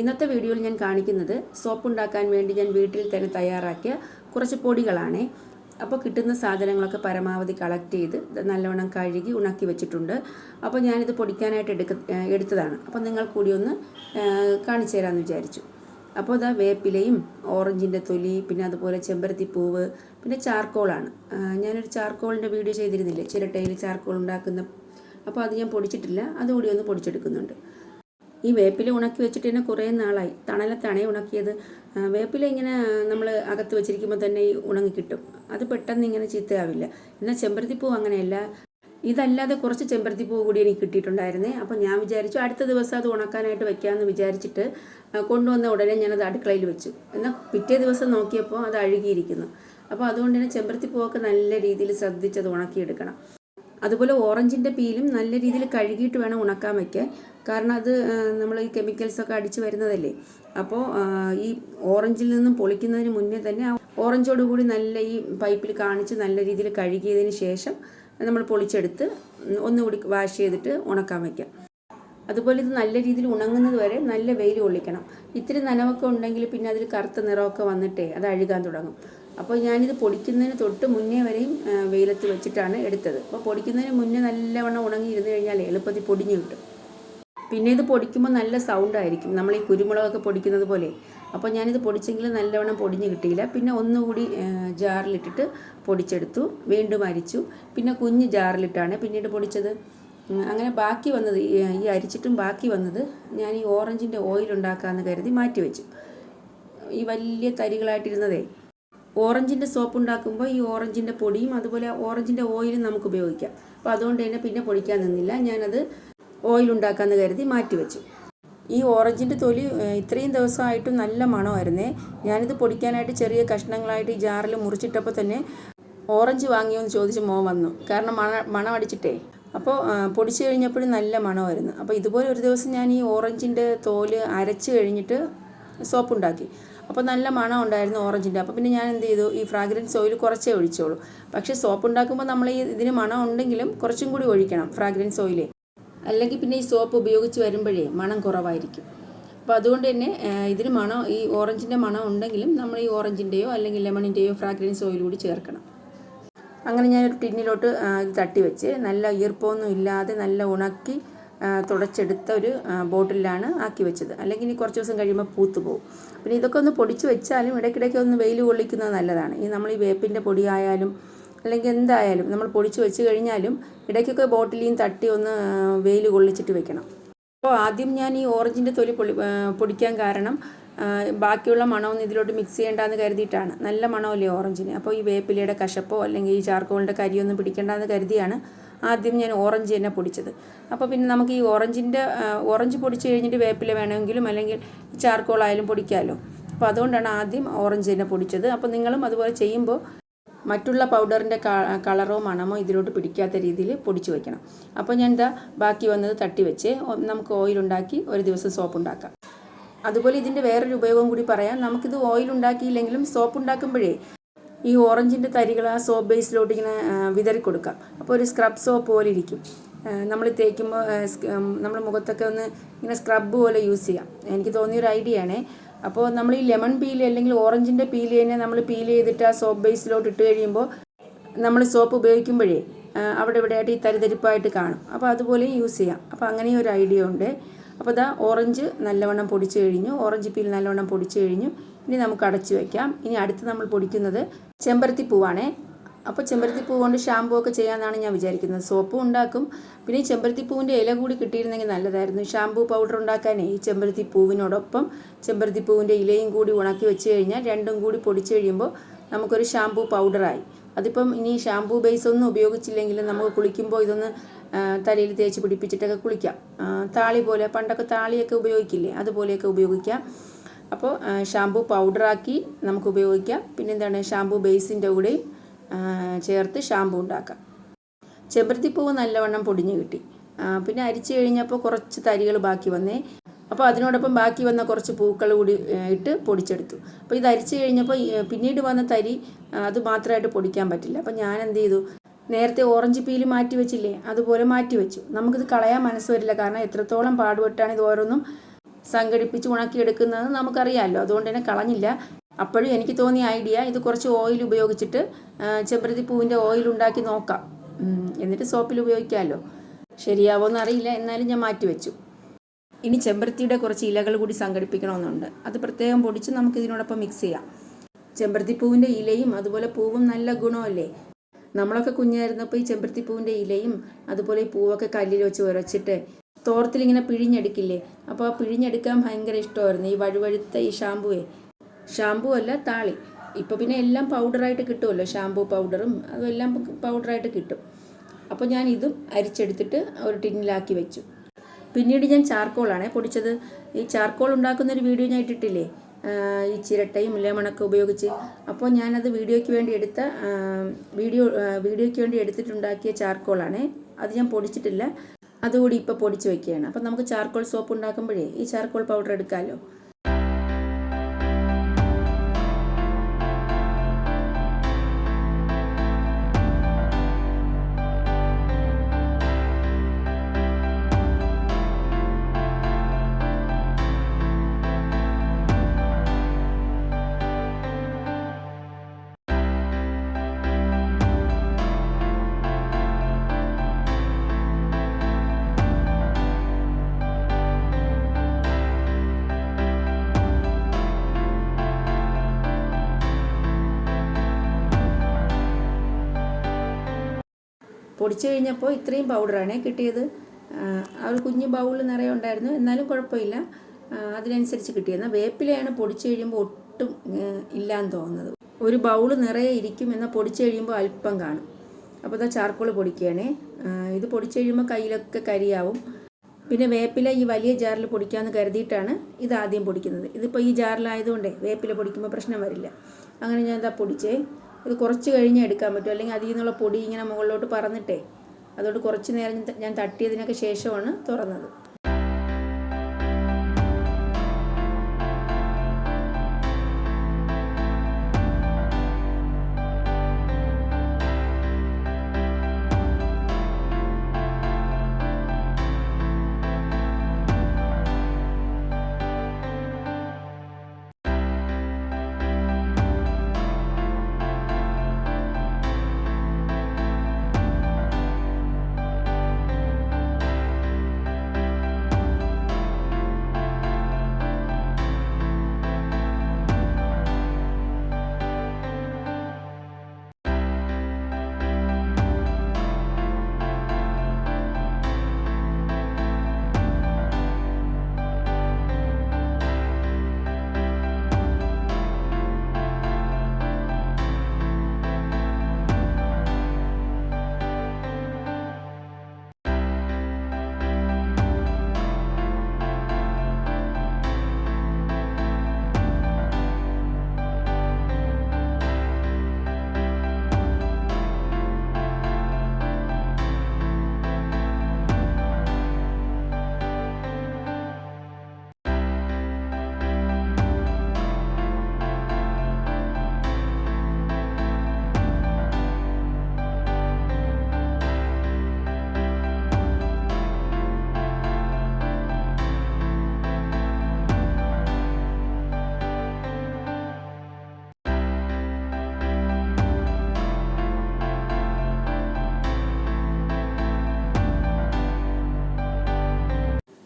ഇന്നത്തെ വീഡിയോയിൽ ഞാൻ കാണിക്കുന്നത് സോപ്പ് ഉണ്ടാക്കാൻ വേണ്ടി ഞാൻ വീട്ടിൽ തന്നെ തയ്യാറാക്കിയ കുറച്ച് പൊടികളാണ്. അപ്പോൾ കിട്ടുന്ന സാധനങ്ങളൊക്കെ പരമാവധി കളക്ട് ചെയ്ത് നല്ലവണ്ണം കഴുകി ഉണക്കി വെച്ചിട്ടുണ്ട്. അപ്പോൾ ഞാനിത് പൊടിക്കാനായിട്ട് എടുക്ക എടുത്തതാണ്. അപ്പോൾ നിങ്ങൾ കൂടി ഒന്ന് കാണിച്ചു തരാമെന്ന് വിചാരിച്ചു. അപ്പോൾ ഇതാ വേപ്പിലയും ഓറഞ്ചിന്റെ തൊലി പിന്നെ അതുപോലെ ചെമ്പരത്തിപ്പൂവ് പിന്നെ ചാർക്കോളാണ്. ഞാനൊരു ചാർക്കോളിന്റെ വീഡിയോ ചെയ്തിരുന്നില്ലേ? ചിരട്ടയിൽ ചാർക്കോൾ ഉണ്ടാക്കുന്ന അപ്പോൾ അത് ഞാൻ പൊടിച്ചിട്ടില്ല. അതുകൂടി ഒന്ന് പൊടിച്ചെടുക്കുന്നുണ്ട്. ഈ വേപ്പില ഉണക്കി വെച്ചിട്ട് തന്നെ കുറേ നാളായി. തണലത്താണ് ഉണക്കിയത്. വേപ്പില ഇങ്ങനെ നമ്മൾ അകത്ത് വെച്ചിരിക്കുമ്പോൾ തന്നെ ഈ ഉണങ്ങി കിട്ടും. അത് പെട്ടെന്ന് ഇങ്ങനെ ചീത്തയാവില്ല. എന്നാൽ ചെമ്പരത്തിപ്പൂ അങ്ങനെയല്ല. ഇതല്ലാതെ കുറച്ച് ചെമ്പരത്തിപ്പൂ കൂടി എനിക്ക് കിട്ടിയിട്ടുണ്ടായിരുന്നേ. അപ്പോൾ ഞാൻ വിചാരിച്ചു അടുത്ത ദിവസം അത് ഉണക്കാനായിട്ട് വെക്കാമെന്ന് വിചാരിച്ചിട്ട് കൊണ്ടുവന്ന ഉടനെ ഞാനത് അടുക്കളയിൽ വെച്ചു. എന്നാൽ പിറ്റേ ദിവസം നോക്കിയപ്പോൾ അത് അഴുകിയിരിക്കുന്നു. അപ്പോൾ അതുകൊണ്ട് തന്നെ ചെമ്പരത്തിപ്പൂവൊക്കെ നല്ല രീതിയിൽ ശ്രദ്ധിച്ചത് ഉണക്കിയെടുക്കണം. അതുപോലെ ഓറഞ്ചിന്റെ പീലും നല്ല രീതിയിൽ കഴുകിയിട്ട് വേണം ഉണക്കാൻ വയ്ക്കാൻ കാരണം അത് നമ്മൾ ഈ കെമിക്കൽസൊക്കെ അടിച്ച് വരുന്നതല്ലേ. അപ്പോൾ ഈ ഓറഞ്ചിൽ നിന്നും പൊളിക്കുന്നതിന് മുന്നേ തന്നെ ആ ഓറഞ്ചോട് കൂടി നല്ല ഈ പൈപ്പിൽ കാണിച്ച് നല്ല രീതിയിൽ കഴുകിയതിന് ശേഷം നമ്മൾ പൊളിച്ചെടുത്ത് ഒന്നുകൂടി വാഷ് ചെയ്തിട്ട് ഉണക്കാൻ വയ്ക്കാം അതുപോലെ ഇത് നല്ല രീതിയിൽ ഉണങ്ങുന്നത് വരെ നല്ല വെയിൽ കൊള്ളിക്കണം. ഇത്തിരി നനവൊക്കെ ഉണ്ടെങ്കിൽ പിന്നെ അതിൽ കറുത്ത നിറമൊക്കെ വന്നിട്ടേ അത് അഴുകാൻ തുടങ്ങും. അപ്പോൾ ഞാനിത് പൊടിക്കുന്നതിന് തൊട്ട് മുന്നേ വരെയും വെയിലത്ത് വെച്ചിട്ടാണ് എടുത്തത്. അപ്പോൾ പൊടിക്കുന്നതിന് മുന്നേ നല്ലവണ്ണം ഉണങ്ങി ഇരുന്ന് കഴിഞ്ഞാൽ എളുപ്പത്തിൽ പൊടിഞ്ഞു കിട്ടും. പിന്നെ ഇത് പൊടിക്കുമ്പോൾ നല്ല സൗണ്ട് ആയിരിക്കും. നമ്മൾ ഈ കുരുമുളകൊക്കെ പൊടിക്കുന്നത് പോലെ. അപ്പോൾ ഞാനിത് പൊടിച്ചെങ്കിൽ നല്ലവണ്ണം പൊടിഞ്ഞ് കിട്ടിയില്ല. പിന്നെ ഒന്നുകൂടി ജാറിലിട്ടിട്ട് പൊടിച്ചെടുത്തു. വീണ്ടും അരിച്ചു. പിന്നെ കുഞ്ഞ് ജാറിലിട്ടാണ് പിന്നീട് പൊടിച്ചത്. അങ്ങനെ ബാക്കി വന്നത് ഈ അരിച്ചിട്ടും ബാക്കി വന്നത് ഞാൻ ഈ ഓറഞ്ചിന്റെ ഓയിൽ ഉണ്ടാക്കാമെന്ന് കരുതി മാറ്റി വെച്ചു. ഈ വലിയ തരികളായിട്ടിരുന്നതേ ഓറഞ്ചിന്റെ സോപ്പ് ഉണ്ടാക്കുമ്പോൾ ഈ ഓറഞ്ചിന്റെ പൊടിയും അതുപോലെ ഓറഞ്ചിന്റെ ഓയിലും നമുക്ക് ഉപയോഗിക്കാം. അപ്പോൾ അതുകൊണ്ട് തന്നെ പിന്നെ പൊടിക്കാൻ നിന്നില്ല. ഞാനത് ഓയിൽ ഉണ്ടാക്കാമെന്ന് കരുതി മാറ്റി വെച്ചു. ഈ ഓറഞ്ചിന്റെ തൊലി ഇത്രയും ദിവസമായിട്ടും നല്ല മണമായിരുന്നേ. ഞാനിത് പൊടിക്കാനായിട്ട് ചെറിയ കഷ്ണങ്ങളായിട്ട് ഈ ജാറിൽ മുറിച്ചിട്ടപ്പോൾ തന്നെ ഓറഞ്ച് വാങ്ങിയോ എന്ന് ചോദിച്ച് മോൻ വന്നു. കാരണം മണ മണം അടിച്ചിട്ടേ അപ്പോൾ പൊടിച്ചു കഴിഞ്ഞപ്പോഴും നല്ല മണമായിരുന്നു. അപ്പോൾ ഇതുപോലെ ഒരു ദിവസം ഞാൻ ഈ ഓറഞ്ചിന്റെ തോൽ അരച്ച് കഴിഞ്ഞിട്ട് സോപ്പ് ഉണ്ടാക്കി. അപ്പോൾ നല്ല മണം ഉണ്ടായിരുന്നു ഓറഞ്ചിന്റെ. അപ്പോൾ പിന്നെ ഞാൻ എന്ത് ചെയ്തു? ഈ ഫ്രാഗ്രൻസ് ഓയിൽ കുറച്ചേ ഒഴിച്ചോളൂ. പക്ഷേ സോപ്പ് ഉണ്ടാക്കുമ്പോൾ നമ്മൾ ഈ ഇതിന് മണം ഉണ്ടെങ്കിലും കുറച്ചും കൂടി ഒഴിക്കണം ഫ്രാഗ്രൻസ് ഓയിൽ. അല്ലെങ്കിൽ പിന്നെ ഈ സോപ്പ് ഉപയോഗിച്ച് വരുമ്പോഴേ മണം കുറവായിരിക്കും. അപ്പോൾ അതുകൊണ്ട് തന്നെ ഇതിന് മണം ഈ ഓറഞ്ചിന്റെ മണം ഉണ്ടെങ്കിലും നമ്മൾ ഈ ഓറഞ്ചിന്റെയോ അല്ലെങ്കിൽ ലെമണിന്റെയോ ഫ്രാഗ്രൻസ് ഓയിൽ കൂടി ചേർക്കണം. അങ്ങനെ ഞാനൊരു ടിന്നിലോട്ട് ഇത് തട്ടി വെച്ച് നല്ല ഈർപ്പമൊന്നും ഇല്ലാതെ നല്ല ഉണക്കി തുടച്ചെടുത്ത ഒരു ബോട്ടിലാണ് ആക്കി വെച്ചത്. അല്ലെങ്കിൽ ഇനി കുറച്ച് ദിവസം കഴിയുമ്പോൾ പൂത്തു പോകും പിന്നെ ഇതൊക്കെ ഒന്ന് പൊടിച്ച് വെച്ചാലും ഇടയ്ക്കിടയ്ക്ക് ഒന്ന് വെയിൽ കൊള്ളിക്കുന്നത് നല്ലതാണ്. ഈ നമ്മൾ ഈ വേപ്പിന്റെ പൊടിയായാലും അല്ലെങ്കിൽ എന്തായാലും നമ്മൾ പൊടിച്ച് വെച്ച് കഴിഞ്ഞാലും ഇടയ്ക്കൊക്കെ ബോട്ടിലിയും തട്ടി ഒന്ന് വെയിൽ കൊള്ളിച്ചിട്ട് വെക്കണം. അപ്പോൾ ആദ്യം ഞാൻ ഈ ഓറഞ്ചിന്റെ തൊലി പൊളി പൊടിക്കാൻ കാരണം ബാക്കിയുള്ള മണമൊന്നും ഇതിലോട്ട് മിക്സ് ചെയ്യേണ്ടെന്ന് കരുതിയിട്ടാണ്. നല്ല മണമല്ലേ ഓറഞ്ചിന്? അപ്പോൾ ഈ വേപ്പിലയുടെ കശപ്പോ അല്ലെങ്കിൽ ഈ ചാർക്കോളിന്റെ കരിയൊന്നും പിടിക്കേണ്ടെന്ന് കരുതിയാണ് ആദ്യം ഞാൻ ഓറഞ്ച് തന്നെ പൊടിച്ചത്. അപ്പോൾ പിന്നെ നമുക്ക് ഈ ഓറഞ്ചിന്റെ ഓറഞ്ച് പൊടിച്ച് കഴിഞ്ഞിട്ട് വേപ്പില വേണമെങ്കിലും അല്ലെങ്കിൽ ചാർക്കോളായാലും പൊടിക്കാമല്ലോ അപ്പോൾ അതുകൊണ്ടാണ് ആദ്യം ഓറഞ്ച് തന്നെ പൊടിച്ചത്. അപ്പോൾ നിങ്ങളും അതുപോലെ ചെയ്യുമ്പോൾ മറ്റുള്ള പൗഡറിന്റെ കളറോ മണമോ ഇതിലോട്ട് പിടിക്കാത്ത രീതിയിൽ പൊടിച്ച് വയ്ക്കണം അപ്പോൾ ഞാൻ എന്താ ബാക്കി വന്നത് തട്ടി വെച്ച് നമുക്ക് ഓയിൽ ഉണ്ടാക്കി ഒരു ദിവസം സോപ്പ് ഉണ്ടാക്കാം. അതുപോലെ ഇതിന്റെ വേറൊരു ഉപയോഗം കൂടി പറയാം. നമുക്കിത് ഓയിൽ ഉണ്ടാക്കിയില്ലെങ്കിലും സോപ്പ് ഉണ്ടാക്കുമ്പോഴേ ഈ ഓറഞ്ചിന്റെ തരികൾ ആ സോപ്പ് ബേസിലോട്ട് ഇങ്ങനെ വിതറി കൊടുക്കാം. അപ്പോൾ ഒരു സ്ക്രബ് സോപ്പ് പോലെ ഇരിക്കും. നമ്മൾ തേക്കുമ്പോൾ നമ്മൾ മുഖത്തൊക്കെ ഒന്ന് ഇങ്ങനെ സ്ക്രബ് പോലെ യൂസ് ചെയ്യാം. എനിക്ക് തോന്നിയൊരു ഐഡിയ ആണേ. അപ്പോൾ നമ്മൾ ഈ ലെമൺ പീൽ അല്ലെങ്കിൽ ഓറഞ്ചിന്റെ പീൽ തന്നെ നമ്മൾ പീൽ ചെയ്തിട്ട് ആ സോപ്പ് ബേസിലോട്ട് ഇട്ട് കഴിയുമ്പോൾ നമ്മൾ സോപ്പ് ഉപയോഗിക്കുമ്പോഴേ അവിടെ ഇവിടെയായിട്ട് ഈ തരിതരിപ്പായിട്ട് കാണും. അപ്പോൾ അതുപോലെ യൂസ് ചെയ്യാം. അപ്പോൾ അങ്ങനെ ഒരു ഐഡിയ ഉണ്ട്. അപ്പോൾ ഇതാ ഓറഞ്ച് നല്ലവണ്ണം പൊടിച്ചു കഴിഞ്ഞു. ഓറഞ്ച് പീൽ നല്ലവണ്ണം പൊടിച്ചു കഴിഞ്ഞു. ഇനി നമുക്ക് അടച്ചു വയ്ക്കാം ഇനി അടുത്ത് നമ്മൾ പൊടിക്കുന്നത് ചെമ്പരത്തി പൂവാണേ അപ്പോൾ ചെമ്പരത്തി പൂ കൊണ്ട് ഷാമ്പൂ ഒക്കെ ചെയ്യാമെന്നാണ് ഞാൻ വിചാരിക്കുന്നത്. സോപ്പും ഉണ്ടാക്കും. പിന്നെ ഈ ചെമ്പരത്തി പൂവിന്റെ ഇല കൂടി കിട്ടിയിരുന്നെങ്കിൽ നല്ലതായിരുന്നു. ഷാമ്പൂ പൗഡർ ഉണ്ടാക്കാനേ ഈ ചെമ്പരത്തി പൂവിനോടൊപ്പം ചെമ്പരത്തി പൂവിന്റെ ഇലയും കൂടി ഉണക്കി വെച്ച് കഴിഞ്ഞാൽ രണ്ടും കൂടി പൊടിച്ചു കഴിയുമ്പോൾ നമുക്കൊരു ഷാമ്പൂ പൗഡറായി അതിപ്പം ഇനി ഷാമ്പൂ ബേസ് ഒന്നും ഉപയോഗിച്ചില്ലെങ്കിലും നമുക്ക് കുളിക്കുമ്പോൾ ഇതൊന്ന് തലയിൽ തേച്ച് പിടിപ്പിച്ചിട്ടൊക്കെ കുളിക്കാം. താളി പോലെ പണ്ടൊക്കെ താളിയൊക്കെ ഉപയോഗിക്കില്ലേ? അതുപോലെയൊക്കെ ഉപയോഗിക്കാം. അപ്പോൾ ഷാമ്പൂ പൗഡറാക്കി നമുക്ക് ഉപയോഗിക്കാം പിന്നെ എന്താണ് ഷാമ്പൂ ബേസിന്റെ കൂടെയും ചേർത്ത് ഷാമ്പൂ ഉണ്ടാക്കാം. ചെമ്പരത്തിപ്പൂവ് നല്ലവണ്ണം പൊടിഞ്ഞു കിട്ടി. പിന്നെ അരിച്ചു കഴിഞ്ഞപ്പോൾ കുറച്ച് തരികൾ ബാക്കി വന്നേ. അപ്പോൾ അതിനോടൊപ്പം ബാക്കി വന്ന കുറച്ച് പൂക്കൾ കൂടി ഇട്ട് പൊടിച്ചെടുത്തു. അപ്പോൾ ഇത് അരിച്ചു കഴിഞ്ഞപ്പോൾ പിന്നീട് വന്ന തരി അത് മാത്രമായിട്ട് പൊടിക്കാൻ പറ്റില്ല. അപ്പോൾ ഞാൻ എന്ത് ചെയ്തു? നേരത്തെ ഓറഞ്ച് പീൽ മാറ്റി വെച്ചില്ലേ അതുപോലെ മാറ്റി വെച്ചു. നമുക്കിത് കളയാൻ മനസ്സ് വരില്ല. കാരണം എത്രത്തോളം പാടുപെട്ടാണ് ഇത് ഓരോന്നും സംഘടിപ്പിച്ച് ഉണക്കിയെടുക്കുന്നത് നമുക്കറിയാമല്ലോ അതുകൊണ്ട് തന്നെ കളഞ്ഞില്ല. അപ്പോഴും എനിക്ക് തോന്നിയ ഐഡിയ ഇത് കുറച്ച് ഓയിൽ ഉപയോഗിച്ചിട്ട് ചെമ്പരത്തി പൂവിന്റെ ഓയിൽ ഉണ്ടാക്കി നോക്കാം. എന്നിട്ട് സോപ്പിൽ ഉപയോഗിക്കാമല്ലോ ശരിയാവോന്ന് അറിയില്ല. എന്നാലും ഞാൻ മാറ്റി വെച്ചു. ഇനി ചെമ്പരത്തിയുടെ കുറച്ച് ഇലകൾ കൂടി സംഘടിപ്പിക്കണമെന്നുണ്ട്. അത് പ്രത്യേകം പൊടിച്ച് നമുക്ക് ഇതിനോടൊപ്പം മിക്സ് ചെയ്യാം. ചെമ്പരത്തി പൂവിന്റെ ഇലയും അതുപോലെ പൂവും നല്ല ഗുണമല്ലേ? നമ്മളൊക്കെ കുഞ്ഞായിരുന്നപ്പോൾ ഈ ചെമ്പരത്തി പൂവിന്റെ ഇലയും അതുപോലെ ഈ പൂവൊക്കെ കല്ലിൽ വെച്ച് ഉരച്ചിട്ട് തോർത്തിലിങ്ങനെ പിഴിഞ്ഞെടുക്കില്ലേ? അപ്പോൾ ആ പിഴിഞ്ഞെടുക്കാൻ ഭയങ്കര ഇഷ്ടമായിരുന്നു. ഈ വഴുവഴുത്ത ഈ ഷാമ്പുവേ. ഷാമ്പു അല്ല താളി. ഇപ്പോൾ പിന്നെ എല്ലാം പൗഡറായിട്ട് കിട്ടുമല്ലോ? ഷാമ്പു പൗഡറും അതും എല്ലാം പൗഡറായിട്ട് കിട്ടും. അപ്പോൾ ഞാൻ ഇതും അരിച്ചെടുത്തിട്ട് ഒരു ടിന്നിലാക്കി വെച്ചു. പിന്നീട് ഞാൻ ചാർക്കോളാണേ പൊടിച്ചത്. ഈ ചാർക്കോൾ ഉണ്ടാക്കുന്നൊരു വീഡിയോ ഞാൻ ഇട്ടിട്ടില്ലേ? ഈ ചിരട്ടയും ലെമണൊക്കെ ഉപയോഗിച്ച്. അപ്പോൾ ഞാനത് വീഡിയോയ്ക്ക് വേണ്ടി എടുത്ത വീഡിയോ വീഡിയോയ്ക്ക് വേണ്ടി എടുത്തിട്ടുണ്ടാക്കിയ ചാർക്കോളാണേ. അത് ഞാൻ പൊടിച്ചിട്ടില്ല. അതുകൂടി ഇപ്പോൾ പൊടിച്ച് വെക്കുകയാണ്. അപ്പോൾ നമുക്ക് ചാർക്കോൾ സോപ്പ് ഉണ്ടാക്കുമ്പോഴേ ഈ ചാർക്കോൾ പൗഡർ എടുക്കാമല്ലോ പൊടിച്ചു കഴിഞ്ഞപ്പോൾ ഇത്രയും പൗഡറാണ് കിട്ടിയത്. ആ, ഒരു കുഞ്ഞ് ബൗളിൽ നിറയെ ഉണ്ടായിരുന്നു. എന്നാലും കുഴപ്പമില്ല. അതിനനുസരിച്ച് കിട്ടിയെന്നാൽ വേപ്പിലയാണ് പൊടിച്ചു കഴിയുമ്പോൾ ഒട്ടും ഇല്ലാന്ന് തോന്നുന്നത്. ഒരു ബൗൾ നിറയെ ഇരിക്കും എന്നാൽ പൊടിച്ചു കഴിയുമ്പോൾ അല്പം കാണും. അപ്പോൾ ഇതാ ചാർക്കോൾ പൊടിക്കുകയാണേ. ഇത് പൊടിച്ചു കഴിയുമ്പോൾ കയ്യിലൊക്കെ കരിയാവും. പിന്നെ വേപ്പില ഈ വലിയ ജാറിൽ പൊടിക്കാമെന്ന് കരുതിയിട്ടാണ് ഇത് ആദ്യം പൊടിക്കുന്നത്. ഇതിപ്പോൾ ഈ ജാറിലായതുകൊണ്ടേ വേപ്പില പൊടിക്കുമ്പോൾ പ്രശ്നം വരില്ല. അങ്ങനെ ഞാൻ ഇതാ പൊടിച്ചേ. ഇത് കുറച്ച് കഴിഞ്ഞേ എടുക്കാൻ പറ്റും. അല്ലെങ്കിൽ അതിൽ നിന്നുള്ള പൊടി ഇങ്ങനെ മുകളിലോട്ട് പറന്നിട്ടേ അതുകൊണ്ട് കുറച്ച് നേരം ഞാൻ തട്ടിയതിനൊക്കെ ശേഷമാണ് തുറന്നത്.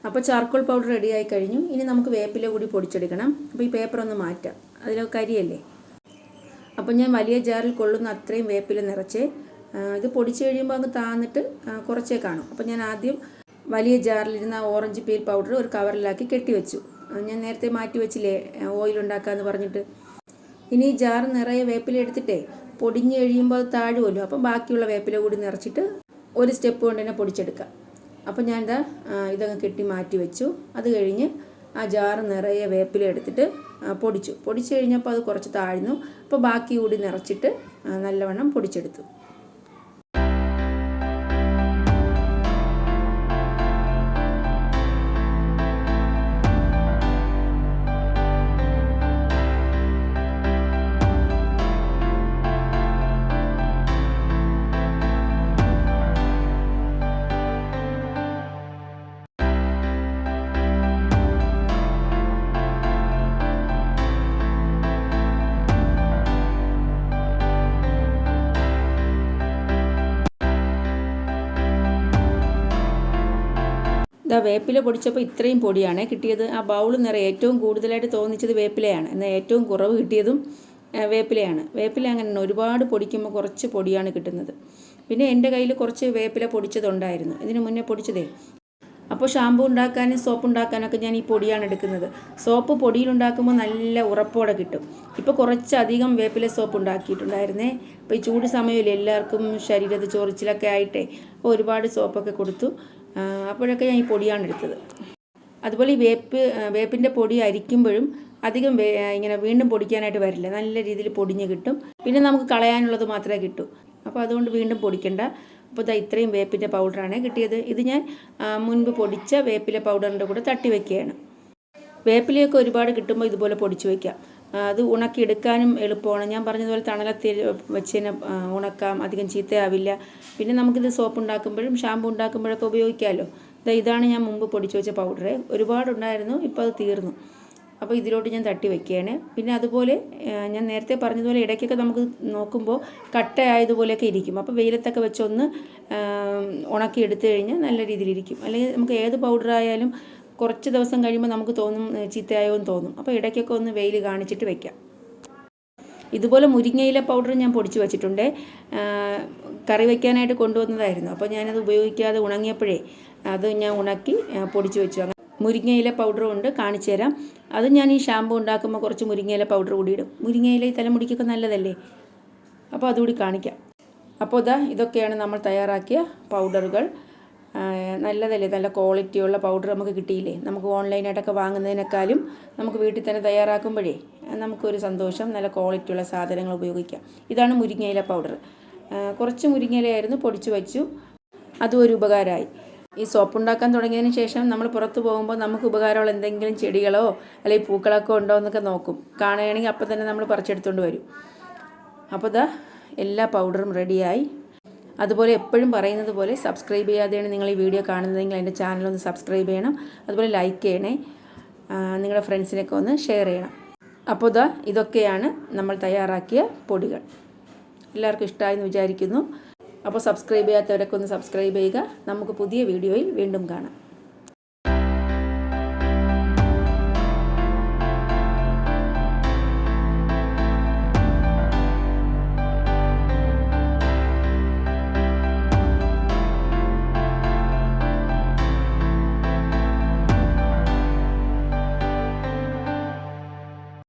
അപ്പോൾ ചാർക്കോൾ പൗഡർ റെഡിയായി കഴിഞ്ഞു. ഇനി നമുക്ക് വേപ്പില കൂടി പൊടിച്ചെടുക്കണം. അപ്പോൾ ഈ പേപ്പർ ഒന്ന് മാറ്റാം. അതിൽ കരിയല്ലേ? അപ്പോൾ ഞാൻ വലിയ ജാറിൽ കൊള്ളുന്ന അത്രയും വേപ്പില നിറച്ച് ഇത് പൊടിച്ച് കഴിയുമ്പോൾ അങ്ങ് താന്നിട്ട് കുറച്ചേ കാണും. അപ്പോൾ ഞാൻ ആദ്യം വലിയ ജാറിലിരുന്ന ഓറഞ്ച് പീൽ പൗഡർ ഒരു കവറിലാക്കി കെട്ടിവെച്ചു ഞാൻ നേരത്തെ മാറ്റി വെച്ചില്ലേ ഓയിൽ ഉണ്ടാക്കാമെന്ന് പറഞ്ഞിട്ട്. ഇനി ഈ ജാർ നിറയെ വേപ്പില എടുത്തിട്ടേ പൊടിഞ്ഞ് കഴിയുമ്പോൾ അത് താഴുമല്ലോ അപ്പം ബാക്കിയുള്ള വേപ്പില കൂടി നിറച്ചിട്ട് ഒരു സ്റ്റെപ്പ് കൊണ്ട് തന്നെ പൊടിച്ചെടുക്കാം. അപ്പോൾ ഞാനിത് ഇതങ്ങ് കെട്ടി മാറ്റി വെച്ചു. അത് കഴിഞ്ഞ് ആ ജാറ് നിറയെ വേപ്പില എടുത്തിട്ട് പൊടിച്ചു. പൊടിച്ചു കഴിഞ്ഞപ്പോൾ അത് കുറച്ച് താഴ്ന്നു. അപ്പോൾ ബാക്കി കൂടി നിറച്ചിട്ട് നല്ലവണ്ണം പൊടിച്ചെടുത്തു. ഇതാ വേപ്പില പൊടിച്ചപ്പോൾ ഇത്രയും പൊടിയാണ്. കിട്ടിയത് ആ ബൗൾ നിറയെ ഏറ്റവും കൂടുതലായിട്ട് തോന്നിച്ചത് വേപ്പിലയാണ്. എന്നാൽ ഏറ്റവും കുറവ് കിട്ടിയതും വേപ്പിലയാണ്. വേപ്പില അങ്ങനെ ഒരുപാട് പൊടിക്കുമ്പോൾ കുറച്ച് പൊടിയാണ് കിട്ടുന്നത്. പിന്നെ എന്റെ കയ്യിൽ കുറച്ച് വേപ്പില പൊടിച്ചതുണ്ടായിരുന്നു. ഇതിന് മുന്നേ പൊടിച്ചതേ. അപ്പോൾ ഷാമ്പു ഉണ്ടാക്കാനും സോപ്പ് ഉണ്ടാക്കാനൊക്കെ ഞാൻ ഈ പൊടിയാണ് എടുക്കുന്നത്. സോപ്പ് പൊടിയിലുണ്ടാക്കുമ്പോൾ നല്ല ഉറപ്പോടെ കിട്ടും. ഇപ്പോൾ കുറച്ചധികം വേപ്പില സോപ്പ് ഉണ്ടാക്കിയിട്ടുണ്ടായിരുന്നേ. അപ്പോൾ ഈ ചൂട് സമയമില്ല എല്ലാവർക്കും ശരീരത്തിൽ ചൊറിച്ചിലൊക്കെ ആയിട്ടേ. അപ്പോൾ ഒരുപാട് സോപ്പൊക്കെ കൊടുത്തു. അപ്പോഴൊക്കെ ഞാൻ ഈ പൊടിയാണ് എടുത്തത്. അതുപോലെ ഈ വേപ്പ് വേപ്പിന്റെ പൊടി അരിക്കുമ്പോഴും അധികം ഇങ്ങനെ വീണ്ടും പൊടിക്കാനായിട്ട് വരില്ല. നല്ല രീതിയിൽ പൊടിഞ്ഞ് കിട്ടും. പിന്നെ നമുക്ക് കളയാനുള്ളത് മാത്രമേ കിട്ടൂ. അപ്പോൾ അതുകൊണ്ട് വീണ്ടും പൊടിക്കണ്ട. അപ്പോൾ ഇതാ ഇത്രയും വേപ്പിന്റെ പൗഡറാണ് കിട്ടിയത്. ഇത് ഞാൻ മുൻപ് പൊടിച്ച വേപ്പിലെ പൗഡറിന്റെ കൂടെ തട്ടി വെക്കുകയാണ്. വേപ്പിലയൊക്കെ ഒരുപാട് കിട്ടുമ്പോൾ ഇതുപോലെ പൊടിച്ച് വയ്ക്കാം അത് ഉണക്കിയെടുക്കാനും എളുപ്പമാണ്. ഞാൻ പറഞ്ഞതുപോലെ തണലത്തിൽ വെച്ച് തന്നെ ഉണക്കാം. അധികം ചീത്തയാവില്ല. പിന്നെ നമുക്കിത് സോപ്പ് ഉണ്ടാക്കുമ്പോഴും ഷാമ്പു ഉണ്ടാക്കുമ്പോഴൊക്കെ ഉപയോഗിക്കാമല്ലോ ഇതാണ് ഞാൻ മുമ്പ് പൊടിച്ച് വെച്ച പൗഡർ ഒരുപാടുണ്ടായിരുന്നു ഇപ്പോൾ അത് തീർന്നു. അപ്പോൾ ഇതിലോട്ട് ഞാൻ തട്ടി വെക്കുകയാണ്. പിന്നെ അതുപോലെ ഞാൻ നേരത്തെ പറഞ്ഞതുപോലെ ഇടയ്ക്കൊക്കെ നമുക്ക് നോക്കുമ്പോൾ കട്ടയായതുപോലെയൊക്കെ ഇരിക്കും. അപ്പോൾ വെയിലത്തൊക്കെ വെച്ചൊന്ന് ഉണക്കി എടുത്തു കഴിഞ്ഞാൽ നല്ല രീതിയിലിരിക്കും അല്ലെങ്കിൽ നമുക്ക് ഏത് പൗഡർ ആയാലും കുറച്ച് ദിവസം കഴിയുമ്പോൾ നമുക്ക് തോന്നും ചീത്തയായോ എന്ന് തോന്നും. അപ്പോൾ ഇടയ്ക്കൊക്കെ ഒന്ന് വെയിൽ കാണിച്ചിട്ട് വെക്കാം. ഇതുപോലെ മുരിങ്ങയില പൗഡർ ഞാൻ പൊടിച്ചു വെച്ചിട്ടുണ്ട്. കറി വയ്ക്കാനായിട്ട് കൊണ്ടുവന്നതായിരുന്നു. അപ്പോൾ ഞാനത് ഉപയോഗിക്കാതെ ഉണങ്ങിയപ്പോഴേ അത് ഞാൻ ഉണക്കി പൊടിച്ചു വെച്ചു. അങ്ങനെ മുരിങ്ങയില പൗഡറും ഉണ്ട് കാണിച്ചു തരാം. അത് ഞാൻ ഈ ഷാമ്പു ഉണ്ടാക്കുമ്പോൾ കുറച്ച് മുരിങ്ങയില പൗഡർ കൂടി ഇടും. മുരിങ്ങയില ഈ തലമുടിക്കൊക്കെ നല്ലതല്ലേ? അപ്പോൾ അതുകൂടി കാണിക്കാം. അപ്പോൾ ഇതാ ഇതൊക്കെയാണ് നമ്മൾ തയ്യാറാക്കിയ പൗഡറുകൾ. നല്ലതല്ലേ? നല്ല ക്വാളിറ്റിയുള്ള പൗഡർ നമുക്ക് കിട്ടിയില്ലേ? നമുക്ക് ഓൺലൈനായിട്ടൊക്കെ വാങ്ങുന്നതിനേക്കാളും നമുക്ക് വീട്ടിൽ തന്നെ തയ്യാറാക്കുമ്പോഴേ നമുക്കൊരു സന്തോഷം നല്ല ക്വാളിറ്റിയുള്ള സാധനങ്ങൾ ഉപയോഗിക്കാം. ഇതാണ് മുരിങ്ങയില പൗഡർ കുറച്ച് മുരിങ്ങയിലയായിരുന്നു പൊടിച്ചു വച്ചു. അതും ഒരു ഉപകാരമായി. ഈ സോപ്പ് ഉണ്ടാക്കാൻ തുടങ്ങിയതിന് ശേഷം നമ്മൾ പുറത്ത് പോകുമ്പോൾ നമുക്ക് ഉപകാരമുള്ള എന്തെങ്കിലും ചെടികളോ അല്ലെങ്കിൽ പൂക്കളൊക്കെ ഉണ്ടോ എന്നൊക്കെ നോക്കും. കാണുകയാണെങ്കിൽ അപ്പം തന്നെ നമ്മൾ പറിച്ചെടുത്തുകൊണ്ട് വരും. അപ്പോൾ ദാ എല്ലാ പൗഡറും റെഡിയായി അതുപോലെ എപ്പോഴും പറയുന്നത് പോലെ സബ്സ്ക്രൈബ് ചെയ്യാതെയാണ് നിങ്ങൾ ഈ വീഡിയോ കാണുന്നതെങ്കിൽ എന്റെ ചാനലൊന്ന് സബ്സ്ക്രൈബ് ചെയ്യണം. അതുപോലെ ലൈക്ക് ചെയ്യണേ. നിങ്ങളുടെ ഫ്രണ്ട്സിനൊക്കെ ഒന്ന് ഷെയർ ചെയ്യണം. അപ്പോൾ ഇതാ ഇതൊക്കെയാണ് നമ്മൾ തയ്യാറാക്കിയ പൊടികൾ. എല്ലാവർക്കും ഇഷ്ടമായെന്ന് വിചാരിക്കുന്നു. അപ്പോൾ സബ്സ്ക്രൈബ് ചെയ്യാത്തവരൊക്കെ ഒന്ന് സബ്സ്ക്രൈബ് ചെയ്യുക. നമുക്ക് പുതിയ വീഡിയോയിൽ വീണ്ടും കാണാം.